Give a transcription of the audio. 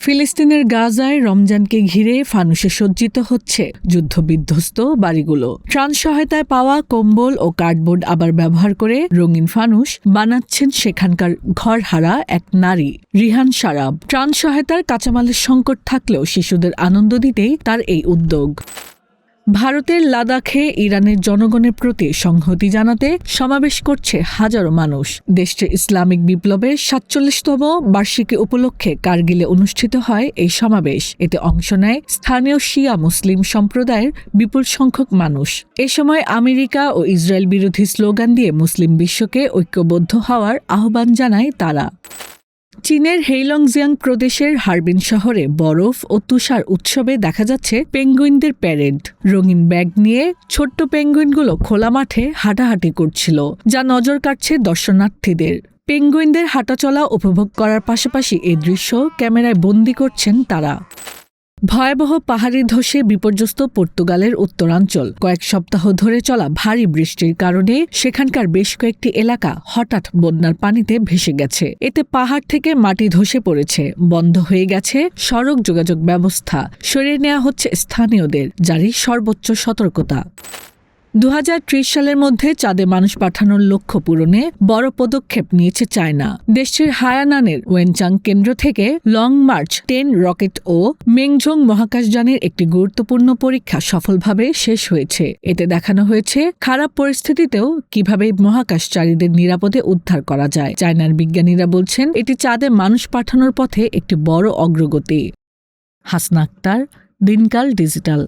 ফিলিস্তিনের গাজায় রমজানকে ঘিরে ফানুসে সজ্জিত হচ্ছে যুদ্ধবিধ্বস্ত বাড়িগুলো। ত্রাণ সহায়তায় পাওয়া কম্বল ও কার্ডবোর্ড আবার ব্যবহার করে রঙিন ফানুস বানাচ্ছেন সেখানকার ঘরহারা এক নারী, রিহান সারাব। ত্রাণ সহায়তার কাঁচামালের সংকট থাকলেও শিশুদের আনন্দ দিতেই তার এই উদ্যোগ। ভারতের লাদাখে ইরানের জনগণের প্রতি সংহতি জানাতে সমাবেশ করছে হাজারো মানুষ। দেশটির ইসলামিক বিপ্লবের সাতচল্লিশতম বার্ষিকী উপলক্ষে কার্গিলে অনুষ্ঠিত হয় এই সমাবেশ। এতে অংশ নেয় স্থানীয় শিয়া মুসলিম সম্প্রদায়ের বিপুল সংখ্যক মানুষ। এ সময় আমেরিকা ও ইসরায়েল বিরোধী স্লোগান দিয়ে মুসলিম বিশ্বকে ঐক্যবদ্ধ হওয়ার আহ্বান জানায় তারা। চীনের হেইলংজিয়াং প্রদেশের হারবিন শহরে বরফ ও তুষার উৎসবে দেখা যাচ্ছে পেঙ্গুইনদের প্যারেড। রঙিন ব্যাগ নিয়ে ছোট্ট পেঙ্গুইনগুলো খোলা মাঠে হাঁটাহাঁটি করছিল, যা নজর কাটছে দর্শনার্থীদের। পেঙ্গুইনদের হাঁটাচলা উপভোগ করার পাশাপাশি এ দৃশ্য ক্যামেরায় বন্দি করছেন তারা। ভয়াবহ পাহাড়ি ধসে বিপর্যস্ত পর্তুগালের উত্তরাঞ্চল। কয়েক সপ্তাহ ধরে চলা ভারী বৃষ্টির কারণে সেখানকার বেশ কয়েকটি এলাকা হঠাৎ বন্যার পানিতে ভেসে গেছে। এতে পাহাড় থেকে মাটি ধসে পড়েছে। বন্ধ হয়ে গেছে সড়ক যোগাযোগ ব্যবস্থা। সরিয়ে নেওয়া হচ্ছে স্থানীয়দের জারি সর্বোচ্চ সতর্কতা। দু হাজার ত্রিশ সালের মধ্যে চাঁদে মানুষ পাঠানোর লক্ষ্য পূরণে বড় পদক্ষেপ নিয়েছে চায়না। দেশটির হায়ানানের ওয়েনচাং কেন্দ্র থেকে লং মার্চ টেন রকেট ও মেংঝং মহাকাশযানের একটি গুরুত্বপূর্ণ পরীক্ষা সফলভাবে শেষ হয়েছে। এতে দেখানো হয়েছে খারাপ পরিস্থিতিতেও কীভাবে মহাকাশচারীদের নিরাপদে উদ্ধার করা যায়। চায়নার বিজ্ঞানীরা বলছেন, এটি চাঁদে মানুষ পাঠানোর পথে একটি বড় অগ্রগতি। হাসনা আক্তার, দিনকাল ডিজিটাল।